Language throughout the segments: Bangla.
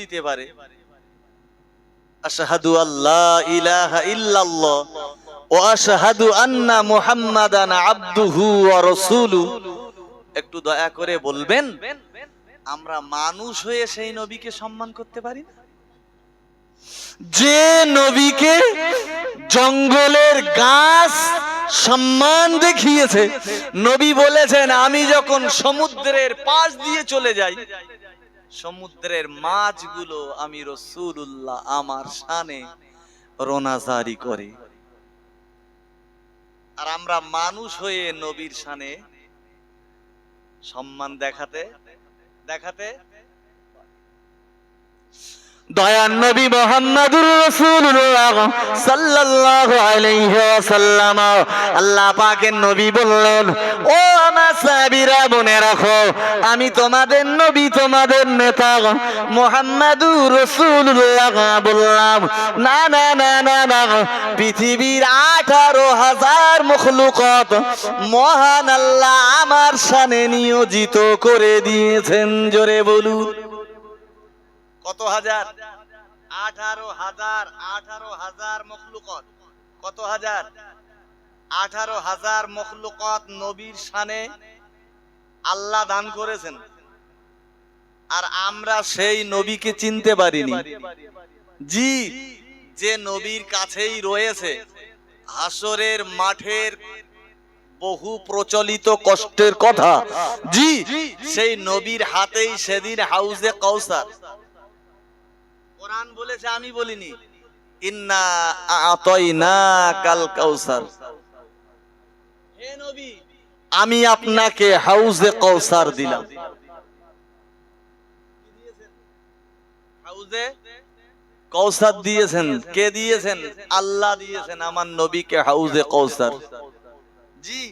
দিতে পারে। আশহাদু আল্লাহ ইলাহা ইল্লাল্লাহ ও আশহাদু আন্না মুহাম্মাদান ওয়া একটু দয়া করে বলবেন, আমরা মানুষ হয়ে সেই নবীকে সম্মান করতে পারি না? যে নবীকে জঙ্গলের গাছ সম্মান দেখিয়েছে, নবী বলেছেন, আমি যখন সমুদ্রের পাশ দিয়ে চলে যাই সমুদ্রের মাছগুলো আমি রসুল্লাহ আমার সানে রোনাজারি করে। আর আমরা মানুষ হয়ে নবীর সানে সম্মান দেখাতে দেখাতে দয়ান নবী মোহাম্মদুর রাসূলুল্লাহ সাল্লাল্লাহু আলাইহি ওয়াসাল্লাম। আল্লাহ পাকের নবী বললেন, ও আমার সাহাবীরা, মনে রাখো, আমি তোমাদের নবী, তোমাদের নেতা মোহাম্মদুর রাসূলুল্লাহ বললাম। না না না না না, পৃথিবীর আঠারো হাজার মখলুকত মহান আল্লাহ আমার শানে নিয়োজিত করে দিয়েছেন। জোরে বলুন। কত হাজার? আঠারো হাজার আঠারো হাজার মখলুকত। কত হাজার? আঠারো হাজার মখলুকত নবীর শানে আল্লাহ দান করেছেন। আর আমরা সেই নবীকে চিনতে পারিনি। জি, যে নবীর কাছেই রয়েছে। হাসরের মাঠের বহু প্রচলিত কষ্টের কথা। জি, সেই নবীর হাতেই সেদিন হাউজে কৌসার কোরআন বলেছে আমি বলিনি। ইন্না আতাইনা কাল কাউসার। হে নবী আমি আপনাকে হাউজে কৌসার দিলাম। হাউজে? কৌসার দিয়েছেন। কে দিয়েছেন? আল্লাহ দিয়েছেন। আমার নবীকে হাউজে কৌসার জি।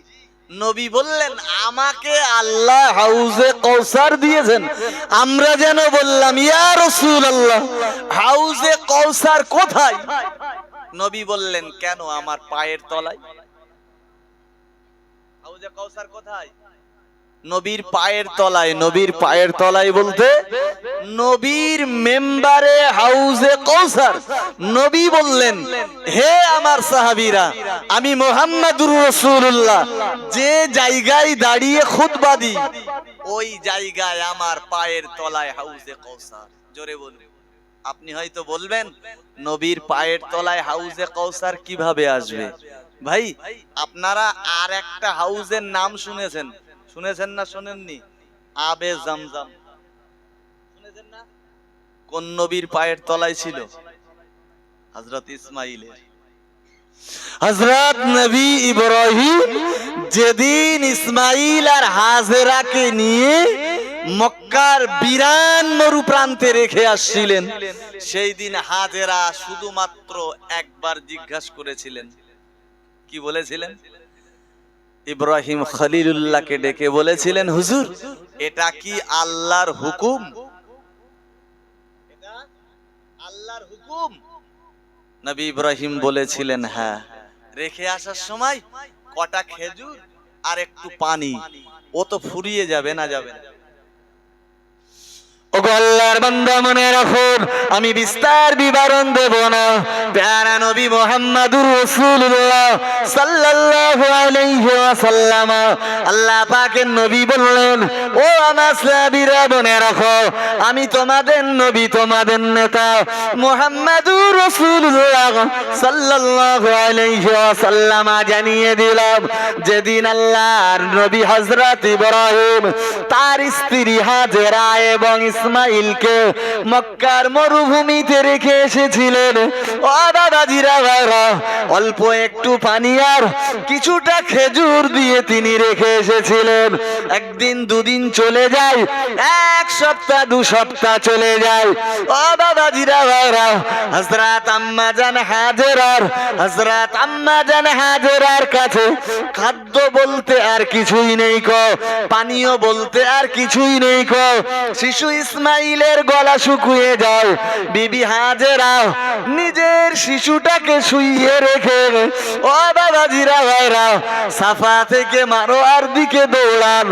নবী বললেন, আমাকে আল্লাহ হাউজে কৌসার দিয়েছেন। আমরা যেন বললাম, ইয়া রসুল আল্লাহ হাউজে কৌসার কোথায়? নবী বললেন, কেন আমার পায়ের তলায়? হাউজে কৌসার কোথায়? নবীর পায়ের তলায়, নবীর পায়ের তলায় বলতে, নবীর মেম্বারে হাউজে কৌসার নবী বললেন, হে আমার সাহাবিরা, আমি মোহাম্মদুর রসুল্লাহ যে জায়গায় দাঁড়িয়ে খুতবা দিই, ওই জায়গায় আমার পায়ের তলায় হাউজে কৌসার জোরে বলুন। আপনি হয়তো বলবেন, নবীর পায়ের তলায় হাউজে কৌসার কীভাবে আসবে? ভাই, আপনারা আর একটা হাউজের নাম শুনেছেন শুনেছেন না শোনেননি? আবে জামজাম। শুনেছেন না? কোন নবীর পায়ের তলায় ছিল? হযরত ইসমাইলের। হযরত নবী ইব্রাহিম যেদিন ইসমাইল আর হাজেরাকে নিয়ে মক্কার বিরান মরু প্রান্তে রেখে আসছিলেন, সেই দিন হাজেরা শুধুমাত্র একবার জিজ্ঞাসা করেছিলেন। কি বলেছিলেন? ইব্রাহিম খলিলুল্লাহকে ডেকে বলেছিলেন হুজুর এটা কি আল্লাহর হুকুম? আল্লাহর হুকুম। নবী ইব্রাহিম বলেছিলেন হ্যাঁ রেখে আসার সময় কটা খেজুর আর একটু পানি। ও তো ফুরিয়ে যাবে না যাবে না। আল্লাহর বান্দা, মনে রাখুন আমি বিস্তার বিবরণ দেব না। প্যারা নবী মোহাম্মদুর রাসূলুল্লাহ আল্লাহ পাকের নবী বললেন, ও আমার সাহাবীরা, মনে আমি তোমাদের নবী, তোমাদের নেতা মোহাম্মদুর রাসূলুল্লাহ সাল্লাল্লাহু আলাইহি জানিয়ে দিলাম, যেদিন আল্লাহর নবী হযরত ইব্রাহিম তার স্ত্রী হাজেরা এবং ইসমাইলকে মক্কার মরুভূমিতে রেখে এসেছিলেন। ও দাদাজিরা ভাইরা, অল্প একটু পানি আর কিছুটা খেজুর দিয়ে তিনি রেখে এসেছিলেন। একদিন দুদিন চলে যায়, এক সপ্তাহ, দু সপ্তাহ চলে যায়। ও দাদাজিরা ভাইরা হজরত আম্মা জান হাজেরার হজরত আম্মা জান হাজেরার কাছে খাদ্য বলতে আর কিছুই নেই কো, পানীয় বলতে আর কিছুই নেই কো। শিশু ইসমাইলের গলা শুকুয়ে যায়। বিবি হাজেরা নিজের শিশুটাকে শুইয়ে রেখে ও বাবাজিরা ভাইরা, সাফা থেকে মারোয়ার দিকে দৌড়ান।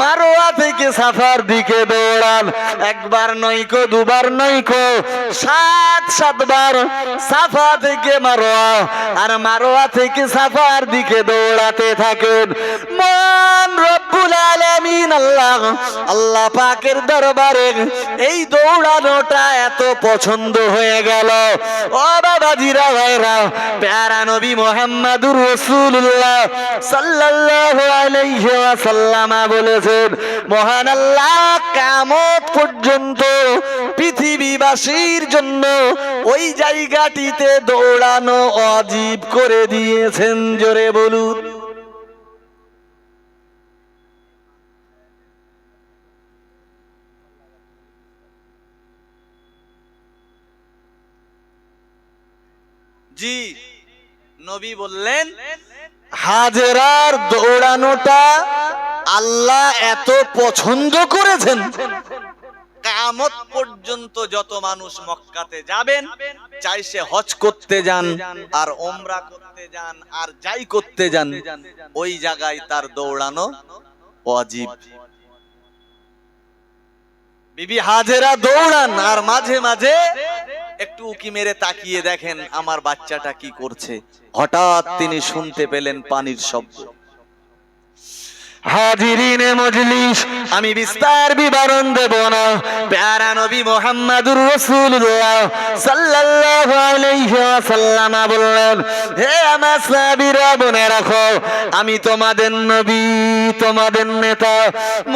মারোয়া থেকে সাফার দিকে দৌড়ান। একবার নয়কো দুবার নয়কো সাত, সাতবার সাফা থেকে মারোয়া। আর মারোয়া থেকে সাফার দিকে দৌড়াতে থাকেন। রব্বুল আল্লাহ। পাকের দরবারে এই দৌড়ানোটা এত পছন্দ হয়ে গেল। ও বাবাজিরা ভাইরা প্যারা নবী মোহাম্মদুর রাসূলুল্লাহ সাল্লাল্লাহু আলাইহি ওয়াসাল্লাম বলেছেন, মহান আল্লাহ কিয়ামত পর্যন্ত পৃথিবীবাসীর জন্য ওই জায়গাটিতে দৌড়ানো অজীব করে দিয়েছেন। জোরে বলুন। জি, নবী বললেন, হাজেরার দৌড়ানোটা আল্লাহ এত পছন্দ করেছেন। কামত পর্যন্ত যত মানুষ মক্কাতে যাবেন, চাই সে হজ করতে যান, আর ওমরা করতে যান, আর যাই করতে যান, ওই জায়গায় তার দৌড়ানো অজীব বিবি হাজেরা দৌড়ান, আর মাঝে মাঝে একটু উকি মেরে তাকিয়ে দেখেন আমার বাচ্চাটা কি করছে। হঠাৎ তিনি শুনতে পেলেন পানির শব্দ। আমি বিস্তার বিবরণ দেব না। প্যারা নবী মোহাম্মদুর বললেন, হে আমার রাখো, আমি তোমাদের নবী, তোমাদের নেতা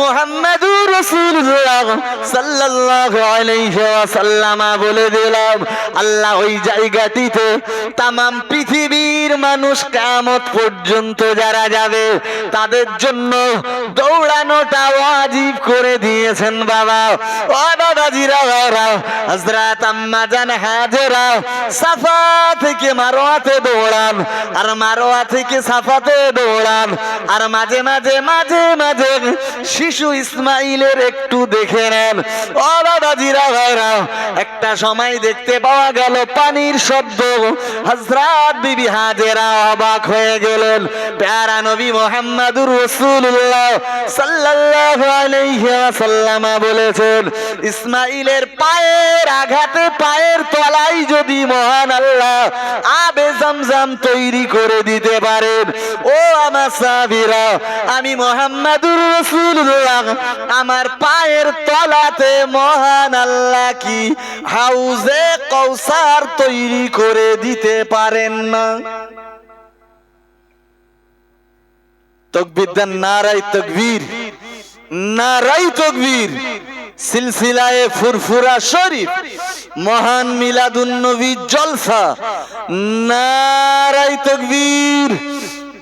মোহাম্মদুর রাসূলুল্লাহ সাল্লাল্লাহু বলে দিলাম, আল্লাহ ওই জায়গাটিতে তামাম পৃথিবীর মানুষ কামত পর্যন্ত যারা যাবে, তাদের জন্য দৌড়ানোটা ওয়াজিব করে দিয়েছেন বাবা। ও হযরত আম্মা জান সাফা থেকে মারোয়াতে দৌড়ান, আর মারোয়া থেকে সাফাতে দৌড়ান, আর মাঝে মাঝে মাঝে মাঝে শিশু ইসমাইলের একটু দেখে নেন। ও বাবাজিরা ভাইরা একটা সময় দেখতে পাওয়া গেল পানির শব্দ। হযরত বিবি হাজেরা অবাক হয়ে গেলেন। প্যারা নবী মোহাম্মদুর রাসূলুল্লাহ সাল্লাল্লাহু আলাইহি ওয়াসাল্লাম বলেছেন ইসমাইলের পায়ের আঘাতে পায়ের তলায় যদি মহান আল্লাহ আবে জামজাম তৈরি করে দিতে পারেন, ও আমার সাহাবীরা, আমি মোহাম্মদুর রাসূলুল্লাহ, আমার পায়ের তলাতে মহান আল্লাহ কি হাউজে কৌসার তৈরি করে দিতে পারেন না? তকবীর নারাই তকবীর। নারাই তকবীর। সিলসিলায়ে ফুরফুরা শরীফ। মহান মিলাদুন নবী জলসা। নারাই তকবীর।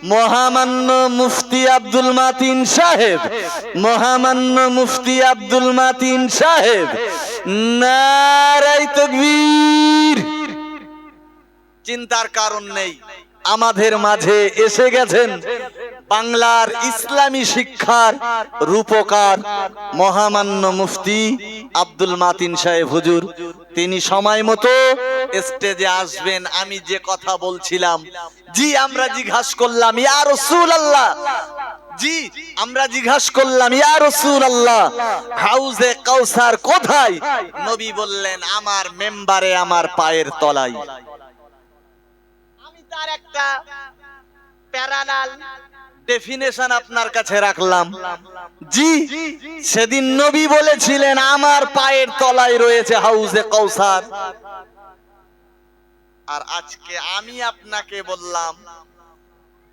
মহামান্য মুফতি আব্দুল মাতিন সাহেব। মহামান্য মুফতি আব্দুল মাতিন সাহেব। নারাই তকবীর। চিন্তার কারণ নেই। আমাদের মাঝে এসে গেছেন বাংলার ইসলামী শিক্ষার রূপকার মহামান্য মুফতি আব্দুল মাতিন সাহেব হুজুর। তিনি সময় মতো স্টেজে আসবেন, আমি যে কথা বলছিলাম। জি, আমরা জিজ্ঞাসা করলাম, ইয়া রসুল আল্লাহ জি, আমরা জিজ্ঞাসা করলাম, ইয়া রসুল আল্লাহ হাউজে কাউসার কোথায়? নবী বললেন, আমার মেম্বারে আমার পায়ের তলায়। তার একটা প্যারালাল ডেফিনেশন আপনার কাছে রাখলাম। জি, সেদিন নবী বলেছিলেন, আমার পায়ের তলায় রয়েছে হাউজে কৌসার আর আজকে আমি আপনাকে বললাম,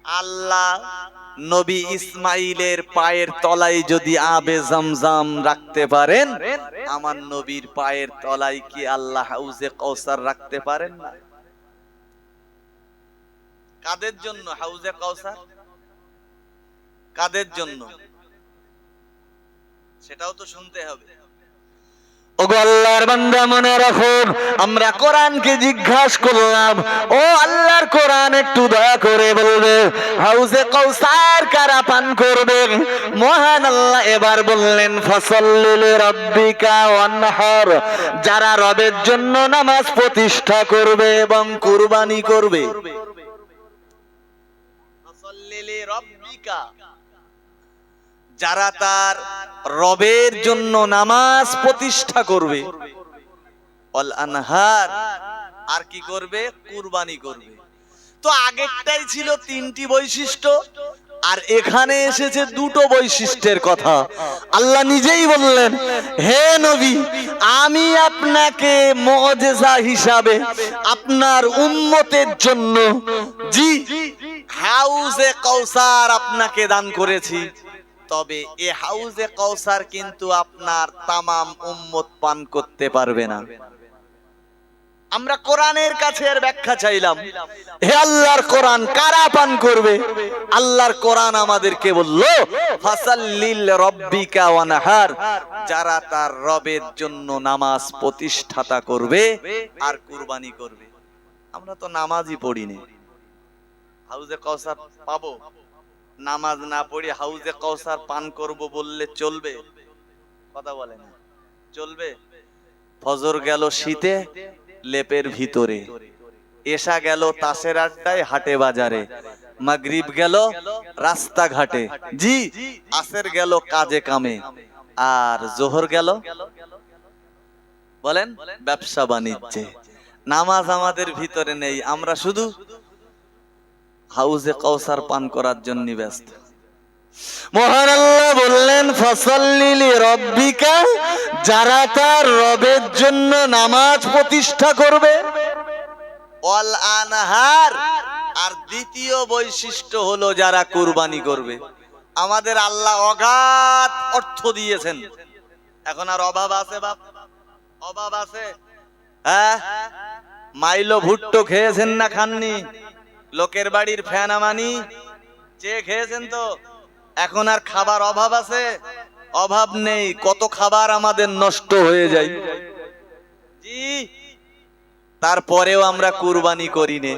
আল্লাহ নবী ইসমাইলের পায়ের তলায় যদি আবে জামজাম রাখতে পারেন, আমার নবীর পায়ের তলায় কি আল্লাহ হাউজে কৌসার রাখতে পারেন না? কাদের জন্য? হাউজে কৌসার কাদের জন্য? সেটাও তো শুনতে হবে। ওগো আল্লাহর বান্দা মনে রাখুন আমরা কোরআনকে করলাম, ও আল্লাহর কোরআন একটু দয়া করে বলবে, হাউজে কৌসার কারা পান করবে? মহান আল্লাহ এবার বললেন, ফসল্লিল রব্বিকা ওয়ানহার, যারা রবের জন্য নামাজ প্রতিষ্ঠা করবে এবং কুরবানি করবে। রব্বিকা। যারা তার রবের জন্য নামাজ প্রতিষ্ঠা করবে, অল আনহার, আর কি করবে? কুরবানি করবে। তো আগেরটাই ছিল তিনটি বৈশিষ্ট্য, আর এখানে এসেছে দুটো বৈশিষ্ট্যের কথা। আল্লাহ নিজেই বললেন, হে নবী, আমি আপনাকে মজেজা হিসাবে আপনার উম্মতের জন্য জি হাউজে কৌসার আপনাকে দান করেছি। তবে এ হাউজে কৌসার কিন্তু আপনার তামাম উম্মত পান করতে পারবে না। আমরা কোরআনের কাছে এর ব্যাখ্যা চাইলাম। হে আল্লাহর কোরআন কারা পান করবে? আল্লাহর কোরআন আমাদেরকে বলল, ফাসাল্লিল রব্বিকা ওয়ানহার যারা তার রবের জন্য নামাজ প্রতিষ্ঠাতা করবে আর কুরবানি করবে। আমরা তো নামাজই পড়িনি হাউজে কৌসার পাবো। নামাজ না পড়ি হাউজে কৌসার পান করব বললে চলবে। কথা বলে না। চলবে? ফজর গেল শীতে, লেপের ভিতরে। এসা গেল তাসের আড্ডায় হাটে বাজারে। মাগরিব গেল রাস্তাঘাটে। জি, আসের গেল কাজে কামে। আর জোহর গেল? বলেন, ব্যবসা বাণিজ্যে। নামাজ আমাদের ভিতরে নেই। আমরা শুধু হাউজে কৌসার পান করার জন্য ব্যস্ত। মহান বললেন ফসল্লিলি রব্বিকা, যারা তার রবের জন্য নামাজ প্রতিষ্ঠা করবে। অল আনহার। আর দ্বিতীয় বৈশিষ্ট্য হলো যারা কুরবানি করবে। আমাদের আল্লাহ অগাধ অর্থ দিয়েছেন। এখন আর অভাব আছে বাপ? অভাব আছে? হ্যাঁ? মাইলো ভুট্টো খেয়েছেন না খাননি? লোকের বাড়ির ফ্যান আমানি চেয়ে খেয়েছেন তো? এখন আর খাবার অভাব আছে? অভাব নেই, কত খাবার আমাদের নষ্ট হয়ে যায়। তারপরেও আমরা কুরবানি করি নে।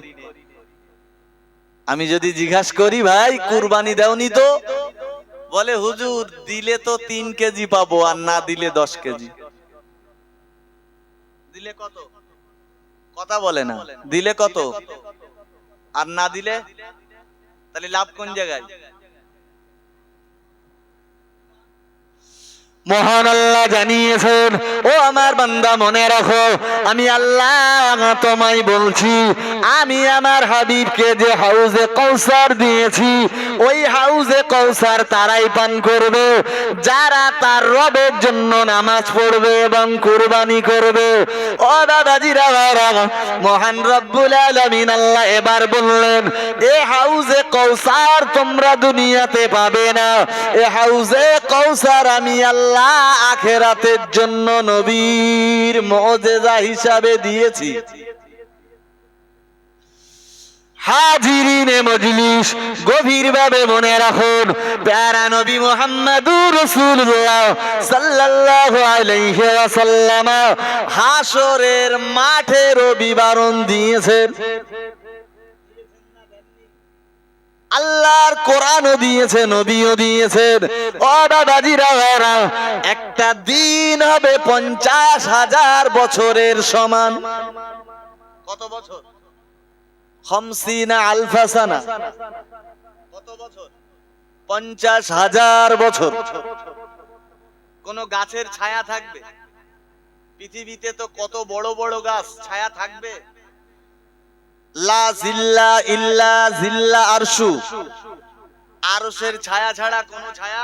আমি যদি জিজ্ঞাস করি, ভাই, কুরবানি দেওনি তো? বলে, হুজুর, দিলে তো তিন কেজি পাবো আর না দিলে দশ কেজি। দিলে কত? কথা বলে না। দিলে কত? আর না দিলে তাহলে লাভ কোন জায়গায়? মহান আল্লাহ জানিয়েছেন, ও আমার বান্দা, মনে রাখো, আমি আল্লাহ তোমায় বলছি, আমি আমার হাবিবকে যে হাউজে কৌসার দিয়েছি, ওই হাউজে কৌসার তারাই পান করবে। যারা তার রবের জন্য নামাজ পড়বে এবং কুরবানি করবে। ও দাদাজিরা মহান রব্বুল আলামিন আল্লাহ এবার বললেন, এ হাউজে কৌসার তোমরা দুনিয়াতে পাবে না। এ হাউজে কৌসার আমি আল্লাহ আখেরাতের জন্য নবীর মজেজা হিসাবে দিয়েছি। মনে প্যারা নবী হাসরের মাঠের বিবরণ দিয়েছেন আল্লাহর কোরআনও দিয়েছে নবীও দিয়েছেন। ও দাদাজিরা ভাইরা, একটা দিন হবে পঞ্চাশ হাজার বছরের সমান। কত বছর? খমসিনা আলফাসানা। কত বছর? পঞ্চাশ হাজার বছর। কোন গাছের ছায়া থাকবে? পৃথিবীতে তো কত বড় বড় গাছ ছায়া থাকবে? লা জিল্লা ইল্লা জিল্লা ছায়া ছাড়া কোনো ছায়া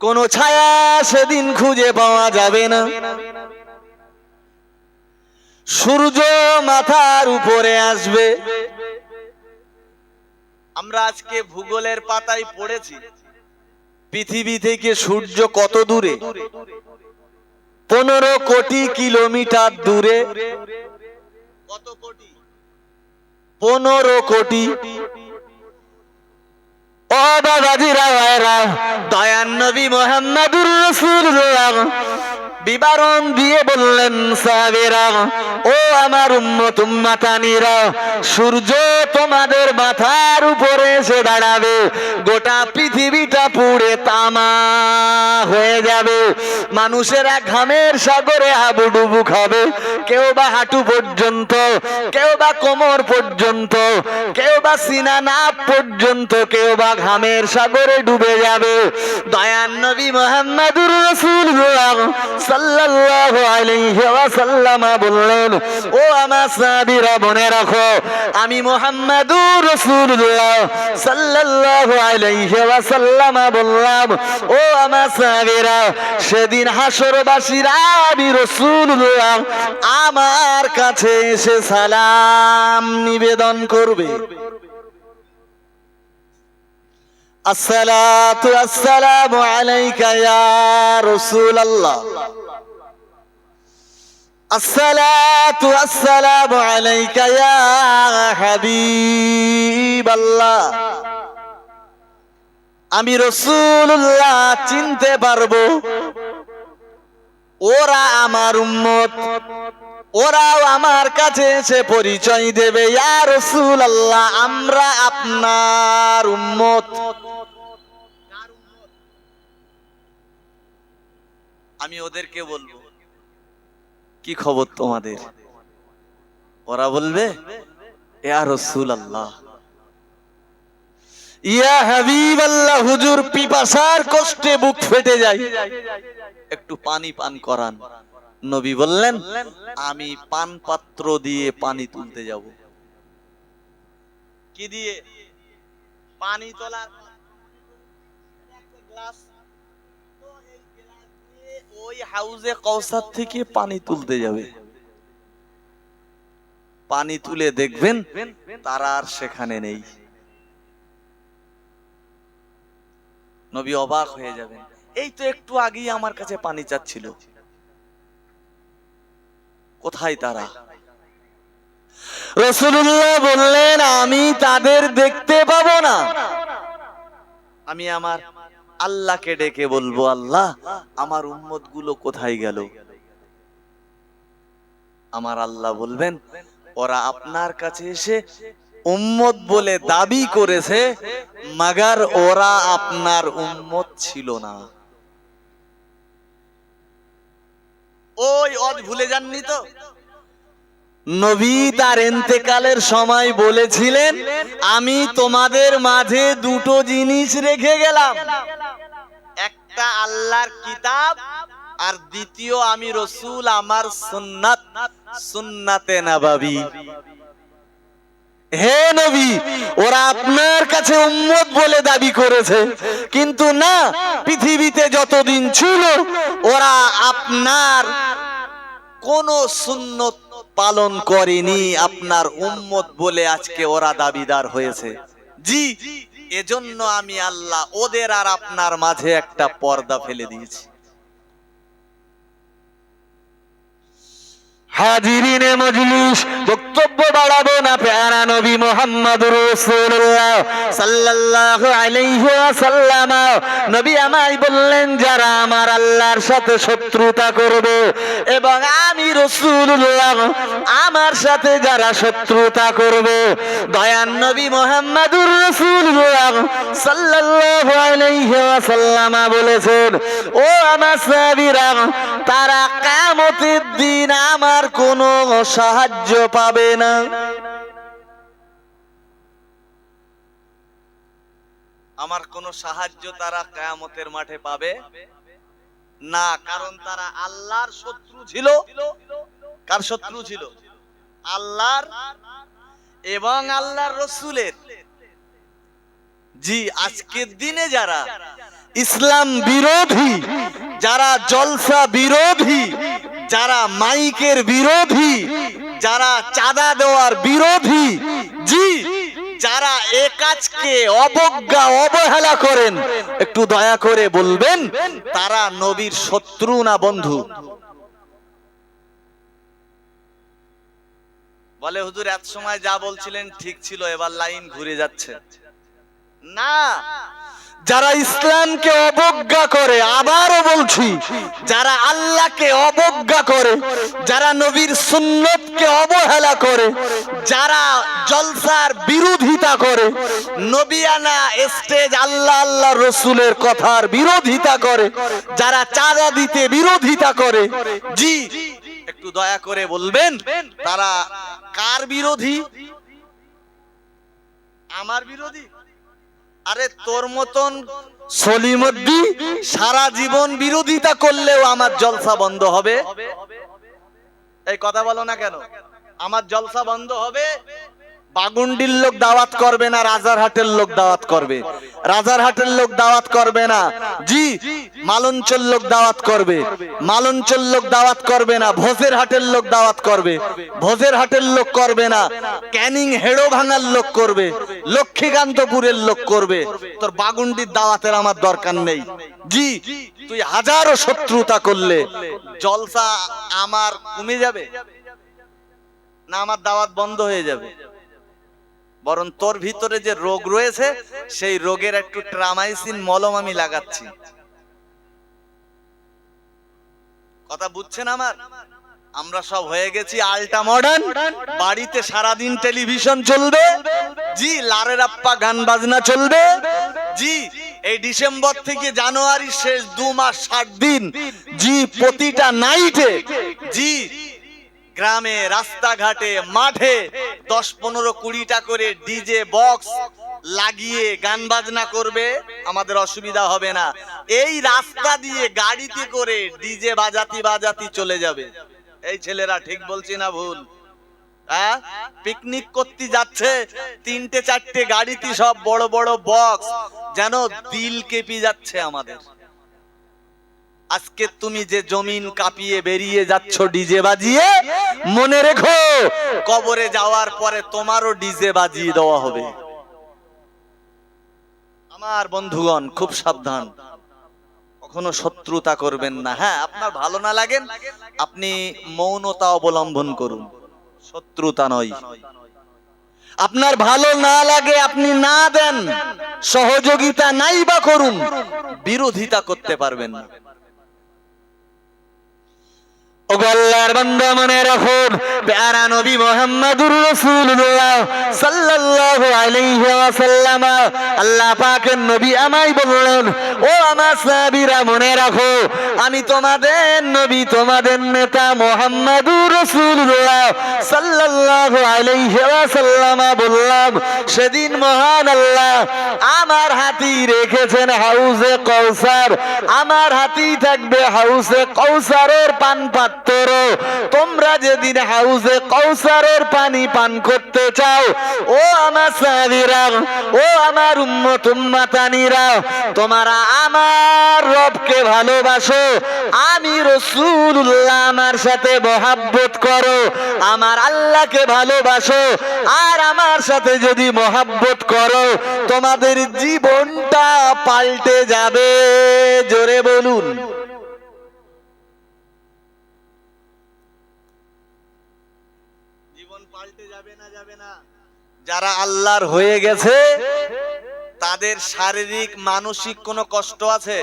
কোনো ছায়া সেদিন খুঁজে পাওয়া যাবে না। সূর্য মাথার উপরে আসবে। আমরা আজকে ভূগোলের পাতায় পড়েছি পৃথিবী থেকে সূর্য কত দূরে? পনেরো কোটি কিলোমিটার দূরে। কত কোটি? পনেরো কোটি। ও বাবাজিরা ভাইরা। দয়ান নবী মোহাম্মদুর রাসূলুল্লাহ। বিবরণ দিয়ে বললেন, সাহাবীরা, ও আমার উম্মত উম্মাতানিরা, সূর্য তোমাদের মাথার উপরে এসে দাঁড়াবে, গোটা পৃথিবীটা পুড়ে তামা হয়ে যাবে। মানুষেরা ঘামের সাগরে হাবুডুবু খাবে, কেউ বা হাঁটু পর্যন্ত, কেউ বা কোমর পর্যন্ত, কেউ বা সিনা নাপ পর্যন্ত, কেউ বা ঘামের সাগরে ডুবে যাবে। দয়ান নবী মোহাম্মদুর রাসূলুল্লাহ ও আমার আমি ও আমার সেদিন হাসরবাসীরা আমি রাসূলুল্লাহ আমার কাছে এসে সালাম নিবেদন করবে। আসসালাতু আসসালামু আলাইকা ইয়া রাসূলুল্লাহ। আসসালাতু আসসালামু আলাইকা ইয়া হাবিবাল্লাহ। আমি রাসূলুল্লাহ চিনতে পারব। ওরা আমার উম্মত। ওরাও আমার কাছে এসে পরিচয় দেবে, ইয়া রাসূলুল্লাহ, আমরা আপনার উম্মত। আমি ওদেরকে বলব কি খবর তোমাদের? ওরা বলবে হুজুর পিপাসার কষ্টে বুক ফেটে একটু পানি পান করান। নবী বললেন, আমি পান পাত্র দিয়ে পানি তুলতে যাব। কি দিয়ে? পানি তোলার? গ্লাস ওই হাউজে কৌসার থেকে পানি তুলতে যাবে। পানি তুলে দেখবেন আর সেখানে নেই। নবী অবাক হয়ে যাবেন। এই তো একটু আগেই আমার কাছে পানি চাচ্ছিল। কোথায় তারা? রসুল্লাহ বললেন, আমি তাদের দেখতে পাবো না। আমি আমার আল্লাহকে ডেকে বলব, আল্লাহ, আমার উম্মতগুলো কোথায় গেল? আমার আল্লাহ বলবেন, ওরা আপনার কাছে এসে উম্মত বলে দাবি করেছে, মাগার ওরা আপনার উম্মত ছিল না। ওই অজ ভুলে যাননি তো? নবী তার এন্তেকালের সময় বলেছিলেন, আমি তোমাদের মাঝে দুটো জিনিস রেখে গেলাম। একটা আল্লাহর কিতাব, আর দ্বিতীয় আমি রসুল আমার সুন্নাত, সুন্নাতে নাবাবি। হে নবী, ওরা আপনার কাছে উম্মত বলে দাবি করেছে। কিন্তু না, পৃথিবীতে যতদিন ছিল, ওরা আপনার কোন সুন্নত পালন করেনি। আপনার উম্মত বলে আজকে ওরা দাবিদার হয়েছে। জি এজন্য আমি আল্লাহ ওদের আর আপনার মাঝে একটা পর্দা ফেলে দিয়েছি। হাজিরিনে মজলিস, বক্তব্য বাড়াবো না প্যারা নবী মোহাম্মদ ওয়াসাল্লাম। নবী আমায় বললেন, যারা আমার আল্লাহর সাথে শত্রুতা করবে এবং আমি রাসূলুল্লাহ আমার সাথে যারা শত্রুতা করবে, দয়ান নবী মোহাম্মদুর রাসূলুল্লাহ সাল্লাল্লাহু আলাইহি ওয়াসাল্লাম বলেছেন, ও আমার সাহাবীরা, তারা কামতের দিন আমার কোনো সাহায্য পাবে না। আমার কোনো সাহায্য তারা কেয়ামতের মাঠে পাবে না, কারণ তারা আল্লাহর শত্রু ছিল। কার শত্রু ছিল? আল্লাহর এবং আল্লাহর রসুলের। জি আজকের দিনে যারা ইসলাম বিরোধী, যারা জলসা বিরোধী যারা মাইকের বিরোধী, যারা চাঁদা দেওয়ার বিরোধী, জি, যারা এ কাজকে অবজ্ঞা, অবহেলা করেন, একটু দয়া করে বলবেন, তারা নবীর শত্রু না বন্ধু? বলে হুজুর, এত সময় যা বলছিলেন ঠিক ছিল, এবার লাইন ঘুরে যাচ্ছে। না যারা ইসলামকে অবজ্ঞা করে, আবারও বলছি, যারা আল্লাহকে অবজ্ঞা করে, যারা নবীর সুন্নতকে অবহেলা করে, যারা জলসার বিরোধিতা করে, নবিয়ানা স্টেজ আল্লাহ আল্লাহ রসুলের কথার বিরোধিতা করে, যারা চাঁদা দিতে বিরোধিতা করে, জি, একটু দয়া করে বলবেন, তারা কার বিরোধী? আমার বিরোধী? আরে তোর মতন সলিমদ্দি সারা জীবন বিরোধিতা করলেও আমার জলসা বন্ধ হবে? এই কথা বলো না কেন? আমার জলসা বন্ধ হবে বাগুন্ডির লোক দাওয়াত করবে না রাজারহাটের লোক দাওয়াত করবে। রাজারহাটের লোক দাওয়াত করবে না। জি, মালঞ্চল লোক দাওয়াত করবে। মালঞ্চল লোক দাওয়াত করবে না, ভোজের হাটের লোক দাওয়াত করবে। ভোজের হাটের লোক করবে না, ক্যানিং হেড়ো ভাঙার লোক করবে, লক্ষ্মীকান্তপুরের লোক করবে। তোর বাগুন্ডির দাওয়াতের আমার দরকার নেই। জি, তুই হাজারো শত্রুতা করলে, জলসা আমার কমে যাবে না, আমার দাওয়াত বন্ধ হয়ে যাবে। বরং তোর ভিতরে যে রোগ রয়েছে, সেই রোগের একটু ট্রামাইসিন মলম আমি লাগাচ্ছি। কথা বুঝছেন আমার? আমরা সব হয়ে গেছি আল্টা মডার্ন বাড়িতে সারাদিন টেলিভিশন চলবে, জি, লারের আপ্পা গান বাজনা চলবে, জি, এই ডিসেম্বর থেকে জানুয়ারি শেষ দু মাস ষাট দিন, জি, প্রতিটা নাইটে জি গ্রামে, রাস্তাঘাটে, মাঠে দশ পনেরো কুড়িটা করে ডিজে বক্স লাগিয়ে গান বাজনা করবে, আমাদের অসুবিধা হবে না। এই রাস্তা দিয়ে গাড়িতে করে ডিজে বাজাতি বাজাতি চলে যাবে। এই ছেলেরা ঠিক বলছি না ভুল? হ্যাঁ? পিকনিক করতে যাচ্ছে, তিনটে চারটে গাড়িতে সব বড় বড় বক্স, যেন দিল কেঁপে যাচ্ছে আমাদের। আজকে তুমি যে জমিন কাঁপিয়ে বেরিয়ে যাচ্ছ ডিজে বাজিয়ে মনে রেখো। কবরে যাওয়ার পরে তোমারও ডিজে বাজিয়ে দেওয়া হবে। আমার বন্ধুগণ, খুব সাবধান। কখনো শত্রুতা করবেন না। হ্যাঁ আপনার ভালো না লাগেন, আপনি মৌনতা অবলম্বন করুন। শত্রুতা নয়। আপনার ভালো না লাগে, আপনি না দেন। সহযোগিতা নাই বা করুন। বিরোধিতা করতে পারবেন না। মনে প্যারা নবী মোহাম্মদুর আল্লাহ নবী ও আমার মনে আমি তোমাদের নবী, তোমাদের নেতা মোহাম্মদুর রাসূলুল্লাহ সাল্লাল্লাহু আলাইহি ওয়াসাল্লাম বললাম, সেদিন মহান আল্লাহ আমার হাতি রেখেছেন হাউজে কৌসার আমার হাতি থাকবে হাউজে কৌসারের পান পাত্র তোমরা যেদিন হাউজে কৌসারের পানি পান করতে চাও, ও আমার সাহাবীরা, ও আমার উম্মত উম্মাতানিরা, তোমরা আমার রবকে ভালোবাসো, আমি রসুল্লাহ আমার সাথে মহাব্বত করো, আমার আল্লাহকে ভালোবাসো, আর আমার সাথে যদি মহাব্বত করো, তোমাদের জীবনটা পাল্টে যাবে। জোরে বলুন জীবন পাল্টে যাবে না যাবে না যারা আল্লাহর হয়ে গেছে, তাদের শারীরিক, মানসিক কোনো কষ্ট আছে?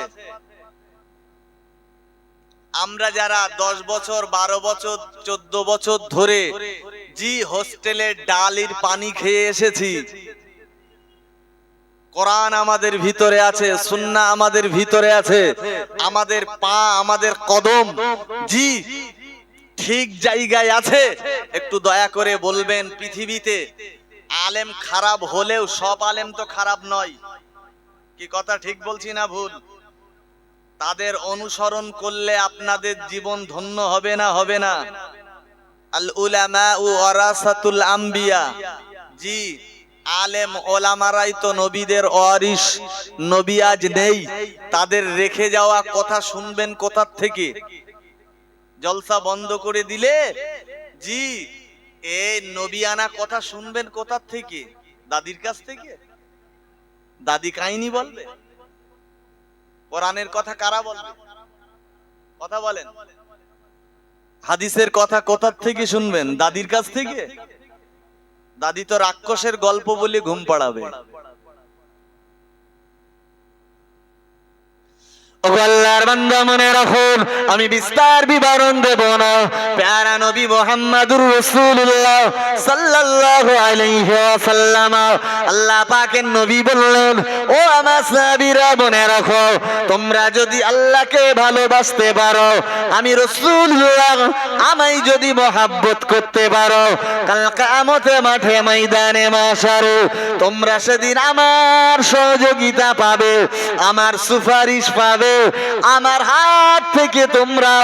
আমরা যারা দশ বছর, বারো বছর, চোদ্দ বছর ধরে জি হোস্টেলের ডালির পানি খেয়ে এসেছি। কোরআন আমাদের ভিতরে আছে, সুন্না আমাদের ভিতরে আছে, আমাদের পা, আমাদের কদম জি ঠিক জায়গায় আছে। একটু দয়া করে বলবেন পৃথিবীতে আলেম খারাপ হলেও সব আলেম তো খারাপ নয়। কি কথা ঠিক বলছি না ভুল? তাদের অনুসরণ করলে আপনাদের জীবন ধন্য হবে না হবে না। আল আম্বিয়া। জি, আলেম ওলামারাই তো নবীদের নেই, তাদের রেখে যাওয়া কথা শুনবেন কোথার থেকে? জলসা বন্ধ করে দিলে? জি এ নবী আনা কথা শুনবেন কোথার থেকে? দাদির কাছ থেকে? দাদি কাহিনী বলবে? কোরআনের কথা কারা বলবে? কথা বলেন। হাদিসের কথা কোথার থেকে শুনবেন? দাদির কাছ থেকে? দাদি তো রাক্ষসের গল্প বলে ঘুম পাড়াবে। মনে রাখুন, আমি বিস্তার বিবরণ দেব না। প্যারা নবী মোহাম্মদুর রাসূলুল্লাহ সাল্লাল্লাহু আলাইহি আল্লাহ পাকের নবী বললেন, ও আমার সাহাবীরা রাখো, তোমরা যদি আল্লাহকে ভালোবাসতে পারো, আমি রাসূলুল্লাহ আমায় যদি মহাব্বত করতে পারো, কাল কিয়ামতে মাঠে ময়দানে মাশারে তোমরা সেদিন আমার সহযোগিতা পাবে, আমার সুপারিশ পাবে। আমার হাত থেকে তোমরা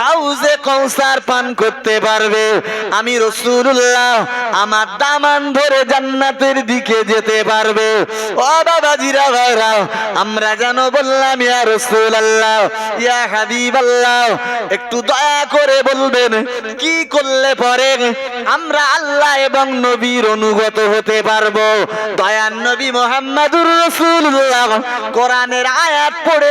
হাউজে কৌসার পান করতে পারবে। আমি রসুল্লাহ আমার দামান ধরে জান্নাতের দিকে যেতে পারবে। ও বাবাজিরা, ভাইরা, আমরা যেন বললাম, ইয়া রসুল আল্লাহ ইয়া হাবিব আল্লাহ একটু দয়া করে বলবেন, কি করলে পরে আমরা আল্লাহ এবং নবীর অনুগত হতে পারব? দয়ান নবী মোহাম্মদুর রসুল্লাহ কোরআনের আয়াত পড়ে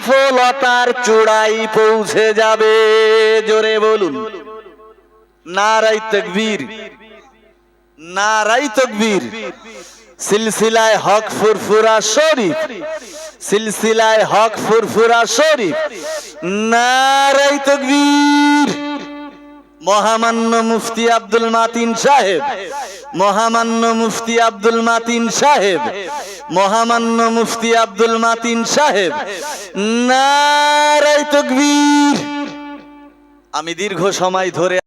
সফলতার চূড়াই পৌঁছে যাবে। জোরে বলুন। নারাই তকবীর। নারাই তকবীর। সিলসিলায় হক ফুরফুরা শরীফ। সিলসিলায় হক ফুরফুরা শরীফ। নারাই তকবীর। মহামান্য মুফতি আব্দুল মাতিন সাহেব, মহামান্য মুফতি আব্দুল মাতিন সাহেব, মহামান্য মুফতি আব্দুল মাতিন সাহেব। নারাই তকবীর। আমি দীর্ঘ সময় ধরে